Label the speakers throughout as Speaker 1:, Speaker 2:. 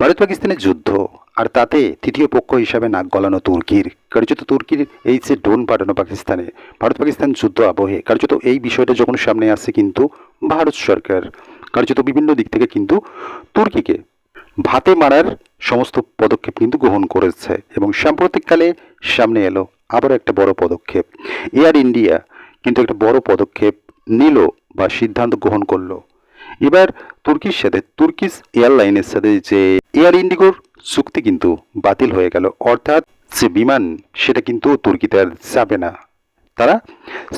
Speaker 1: ভারত পাকিস্তানের যুদ্ধ, আর তাতে তৃতীয় পক্ষ হিসাবে নাক গলানো তুর্কির। কার্যত তুর্কির এই যে ড্রোন পাঠানো পাকিস্তানে, ভারত পাকিস্তান যুদ্ধ আবহে। কার্যত এই বিষয়টা যখন সামনে আসছে কিন্তু ভারত সরকার, কার্যত বিভিন্ন দিক থেকে কিন্তু তুর্কিকে ভাতে মারার সমস্ত পদক্ষেপ কিন্তু গ্রহণ করেছে এবং সাম্প্রতিককালে সামনে এলো আবারও একটা বড় পদক্ষেপ। এয়ার ইন্ডিয়া কিন্তু একটা বড় পদক্ষেপ নিল বা সিদ্ধান্ত গ্রহণ করল। এবার তুর্কির সাথে তুর্কিশ এয়ারলাইনের সাথে যে এয়ার ইন্ডিগোর চুক্তি কিন্তু বাতিল হয়ে গেল। অর্থাৎ যে বিমান, সেটা কিন্তু তুর্কিতে আর যাবে না। তারা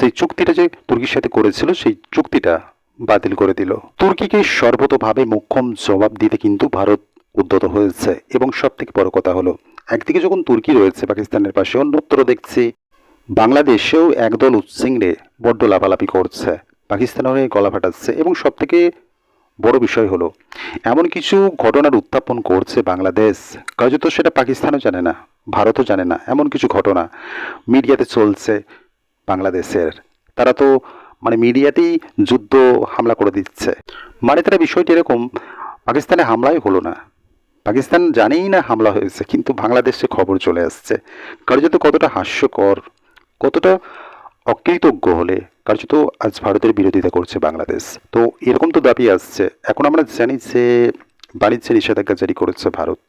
Speaker 1: সেই চুক্তিটা যে তুর্কির সাথে করেছিল, সেই চুক্তিটা বাতিল করে দিল। তুর্কিকে সর্বতভাবে মোক্ষম জবাব দিতে কিন্তু ভারত উদ্যত হয়েছে। এবং সব থেকে বড় কথা হলো, একদিকে যখন তুর্কি রয়েছে পাকিস্তানের পাশে, অন্যত্র দেখছি বাংলাদেশেও একদল উচ্ছিংড়ে বড্ড লাফালাফি করছে। পাকিস্তানের গলা ফাটাচ্ছে এবং সব থেকে বড় বিষয় হলো, এমন কিছু ঘটনার উত্থাপন করছে বাংলাদেশ। কার্যত সেটা পাকিস্তানও জানে না, ভারতও জানে না, এমন কিছু ঘটনা মিডিয়াতে চলছে বাংলাদেশের। তারা তো মানে মিডিয়াতেই যুদ্ধ, হামলা করে দিচ্ছে। মানে তারা বিষয়টি এরকম, পাকিস্তানে হামলাই হলো না। পাকিস্তান জানেই না হামলা হয়েছে, কিন্তু বাংলাদেশে খবর চলে আসছে। কার্যত কতটা হাস্যকর, কতটা অকৃতজ্ঞ হলে কার্যত আজ ভারতের বিরোধিতা করছে বাংলাদেশ। তো এরকম তো দাবি আসছে। এখন আমরা জানি যে বাণিজ্যে নিষেধাজ্ঞা জারি করেছে ভারত।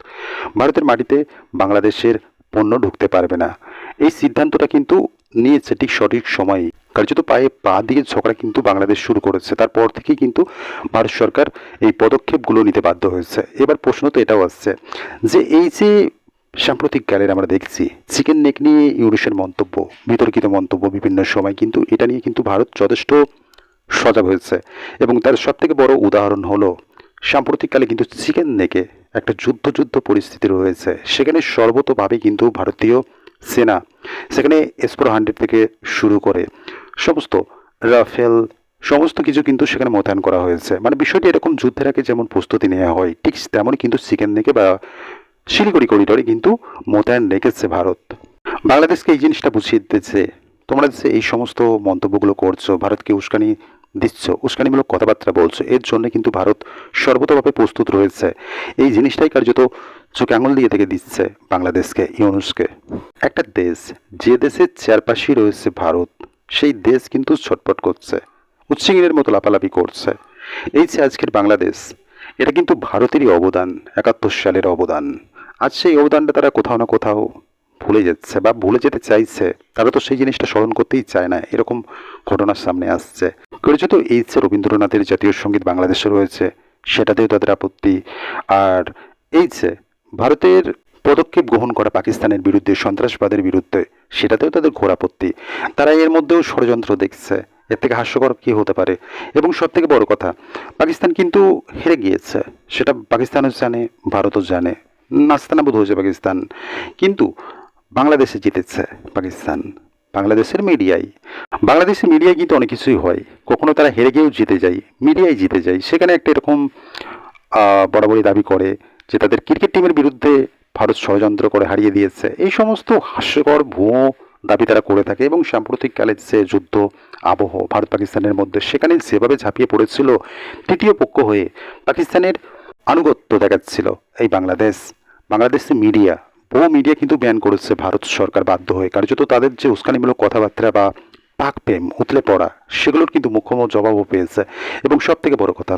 Speaker 1: ভারতের মাটিতে বাংলাদেশের পণ্য ঢুকতে পারবে না। এই সিদ্ধান্তটা কিন্তু নিয়েছে ঠিক সঠিক সময়ে। কার্যত পায়ে পা দিয়ে ঝগড়া কিন্তু বাংলাদেশ শুরু করেছে। তারপর থেকেই কিন্তু ভারত সরকার এই পদক্ষেপগুলো নিতে বাধ্য হয়েছে। এবার প্রশ্ন তো এটাও আসছে যে এই যে সাম্প্রতিক কালের আমরা দেখছি, চিকেন নেক নিয়ে ইউরোসের মন্তব্য, বিতর্কিত মন্তব্য বিভিন্ন সময়, কিন্তু এটা নিয়ে কিন্তু ভারত যথেষ্ট সজাগ হয়েছে। এবং তার সব থেকে বড় উদাহরণ হলো, সাম্প্রতিককালে কিন্তু চিকেন নেকে একটা যুদ্ধ যুদ্ধ পরিস্থিতি রয়েছে। সেখানে সর্বতভাবে কিন্তু ভারতীয় সেনা, সেখানে এসপ্রো হান্ড্রেড থেকে শুরু করে সমস্ত রাফেল, সমস্ত কিছু কিন্তু সেখানে মোতায়েন করা হয়েছে। মানে বিষয়টি এরকম যুদ্ধের আগে যেমন প্রস্তুতি নেওয়া হয়, ঠিক তেমনই কিন্তু চিকেন নেকে বা শিলিগুড়ি করিডোরে কিন্তু মোতায়েন রেখেছে ভারত। বাংলাদেশকে এই জিনিসটা বুঝিয়ে দিতেছে। তোমরা যে এই সমস্ত মন্তব্যগুলো করছ, ভারতকে উস্কানি দিচ্ছ, উস্কানিমূলক কথাবার্তা বলছো, এর জন্য কিন্তু ভারত সর্বতভাবে প্রস্তুত রয়েছে। এই জিনিসটাই কার্যত চোখে আঙুল দিয়ে থেকে দিচ্ছে বাংলাদেশকে, ইউনুসকে। একটা দেশ, যে দেশের চারপাশেই রয়েছে ভারত, সেই দেশ কিন্তু ছটপট করছে উচ্ছিঙ্গিরের মতো লাফালাফি করছে। এই যে আজকের বাংলাদেশ, এটা কিন্তু ভারতেরই অবদান, একাত্তর সালের অবদান। আজ সেই অবদানটা তারা কোথাও না কোথাও ভুলে যাচ্ছে বা ভুলে যেতে চাইছে। তারা তো সেই জিনিসটা স্মরণ করতেই চায় না। এরকম ঘটনার সামনে আসছে। কার্যত এই যে রবীন্দ্রনাথের জাতীয় সংগীত বাংলাদেশে রয়েছে। সেটাতেও তাদের আপত্তি। আর এই যে ভারতের পদক্ষেপ গ্রহণ করা পাকিস্তানের বিরুদ্ধে, সন্ত্রাসবাদের বিরুদ্ধে, সেটাতেও তাদের ঘোর আপত্তি। তারা এর মধ্যেও ষড়যন্ত্র দেখছে। এর থেকে হাস্যকর কী হতে পারে? এবং সব থেকে বড় কথা, পাকিস্তান কিন্তু হেরে গিয়েছে। সেটা পাকিস্তানও জানে, ভারতও জানে। নাস্তানাবুদ হয়েছে পাকিস্তান। কিন্তু বাংলাদেশে জিতেছে পাকিস্তান। বাংলাদেশের মিডিয়ায় বাংলাদেশের মিডিয়ায় কিন্তু অনেক কিছুই হয়। কখনো তারা হেরে গিয়েও জিতে যায় মিডিয়ায় জিতে যায়। সেখানে একটা এরকম বরাবরই দাবি করে যে তাদের ক্রিকেট টিমের বিরুদ্ধে ভারত ষড়যন্ত্র করে হারিয়ে দিয়েছে। এই সমস্ত হাস্যকর, ভুয়ো দাবি তারা করে থাকে এবং সাম্প্রতিককালে যে যুদ্ধ, আবহ ভারত পাকিস্তানের মধ্যে, সেখানে যেভাবে ঝাঁপিয়ে পড়েছিল তৃতীয় পক্ষ হয়ে পাকিস্তানের আনুগত্য দেখাচ্ছিল এই বাংলাদেশ। বাংলাদেশের মিডিয়া, বহু মিডিয়া কিন্তু ব্যান করেছে ভারত সরকার বাধ্য হয়ে। কার্যত তাদের যে উস্কানিমূলক কথাবার্তা বা পাক প্রেম, উতলে পড়া, সেগুলোর কিন্তু মুখ্যম জবাবও পেয়েছে। এবং সব থেকে বড় কথা,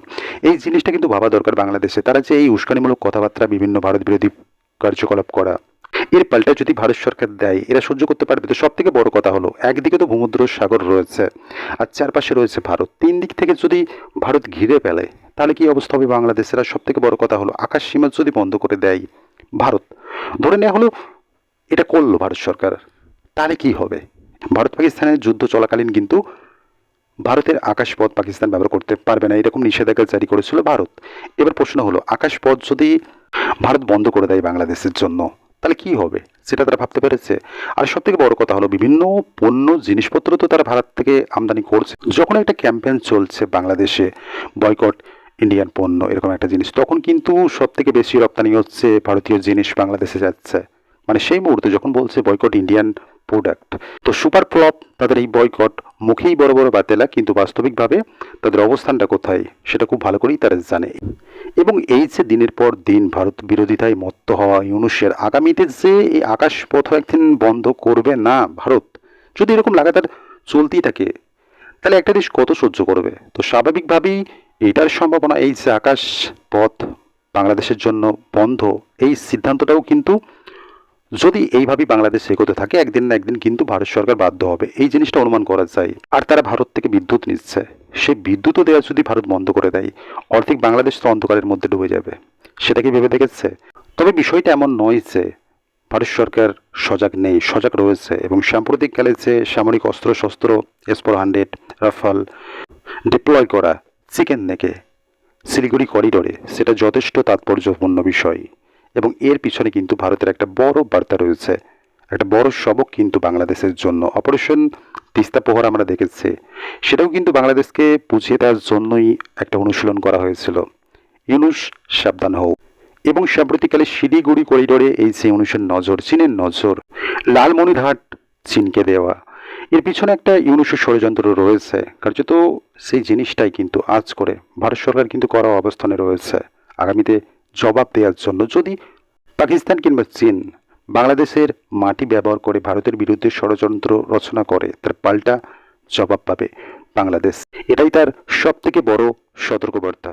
Speaker 1: এই জিনিসটা কিন্তু ভাবা দরকার বাংলাদেশে। তারা যে এই উস্কানিমূলক কথাবার্তা, বিভিন্ন ভারত বিরোধী কার্যকলাপ করা, এর পাল্টা যদি ভারত সরকার দেয়, এরা সহ্য করতে পারবে। তো সব থেকে বড় কথা হলো, একদিকে তো ভূমুদ্র সাগর রয়েছে, আর চারপাশে রয়েছে ভারত। তিন দিক থেকে যদি ভারত ঘিরে ফেলে, তাহলে কি অবস্থা হবে বাংলাদেশের? আর সব থেকে বড় কথা হলো, আকাশ সীমা যদি বন্ধ করে দেয় ভারত। ধরে নেওয়া হলো, এটা করল ভারত সরকার। তাহলে কি হবে? ভারত পাকিস্তানের যুদ্ধ চলাকালীন কিন্তু ভারতের আকাশপথ পাকিস্তান ব্যবহার করতে পারবে না। এরকম নিষেধাজ্ঞা জারি করেছিল ভারত। এবার প্রশ্ন হলো, আকাশপথ যদি ভারত বন্ধ করে দেয় বাংলাদেশের জন্য, তাহলে কি হবে? সেটা তারা ভাবতে পেরেছে। আর সব থেকে বড় কথা হলো, বিভিন্ন পণ্য, জিনিসপত্র তো তারা ভারত থেকে আমদানি করছে। যখন একটা ক্যাম্পেইন চলছে বাংলাদেশে, বয়কট ইন্ডিয়ান পণ্য, এরকম একটা জিনিস। তখন কিন্তু সব থেকে বেশি রপ্তানি হচ্ছে ভারতীয় জিনিস বাংলাদেশে যাচ্ছে। মানে সেই মুহূর্তে যখন বলছে বয়কট ইন্ডিয়ান প্রোডাক্ট তো সুপার ফ্লপ তাদের এই বয়কট মুখেই বড় বড় বাতেলা, কিন্তু বাস্তবিকভাবে তাদের অবস্থানটা কোথায়, সেটা খুব ভালো করেই তারা জানে। এবং এই যে দিনের পর দিন ভারত বিরোধিতায় মত্ত হওয়া ইউনুসের আগামীতে যে এই আকাশপথ একদিন বন্ধ করবে না ভারত, যদি এরকম লাগাতার চলতেই থাকে, তাহলে একটা দেশ কত সহ্য করবে? তো স্বাভাবিকভাবেই এটার সম্ভাবনা এই যে আকাশ পথ বাংলাদেশের জন্য বন্ধ, এই সিদ্ধান্তটাও কিন্তু যদি এইভাবেই বাংলাদেশ এগোতে থাকে, একদিন না একদিন কিন্তু ভারত সরকার বাধ্য হবে। এই জিনিসটা অনুমান করা যায়। আর তারা ভারত থেকে বিদ্যুৎ নিচ্ছে। সে বিদ্যুৎও দেওয়া যদি ভারত বন্ধ করে দেয়, অর্ধেক বাংলাদেশ তো অন্ধকারের মধ্যে ডুবে যাবে। সেটা কি ভেবে দেখেছে? তবে বিষয়টা এমন নয় যে ভারত সরকার সজাগ নেই, সজাগ রয়েছে এবং সাম্প্রতিককালে যে সামরিক অস্ত্র শস্ত্র S four hundred, Rafale, deploy করা চিকেন নেকে, শিলিগুড়ি করিডোরে সেটা যথেষ্ট তাৎপর্যপূর্ণ বিষয় এবং এর পিছনে কিন্তু ভারতের একটা বড় বার্তা রয়েছে, একটা বড় সবক কিন্তু বাংলাদেশের জন্য। অপারেশন তিস্তা প্রহর আমরা দেখেছি, সেটাও কিন্তু বাংলাদেশকে বুঝিয়ে দেওয়ার জন্যই একটা অনুশীলন করা হয়েছিল। ইউনুস সাবধান হোক এবং সাম্প্রতিককালে শিলিগুড়ি করিডোরে এই যে অনুষের নজর, চীনের নজর, লালমনিরহাট চীনকে দেওয়া এর পিছনে একটা ইউনুসের ষড়যন্ত্র রয়েছে। কার্যত সেই জিনিসটাই কিন্তু আজ করে ভারত সরকার কিন্তু করা অবস্থানে রয়েছে। আগামীতে জবাব দেওয়ার জন্য যদি পাকিস্তান কিংবা চীন বাংলাদেশের মাটি ব্যবহার করে ভারতের বিরুদ্ধে ষড়যন্ত্র রচনা করে, তার পাল্টা জবাব পাবে বাংলাদেশ। এটাই তার সবথেকে বড় সতর্কবার্তা।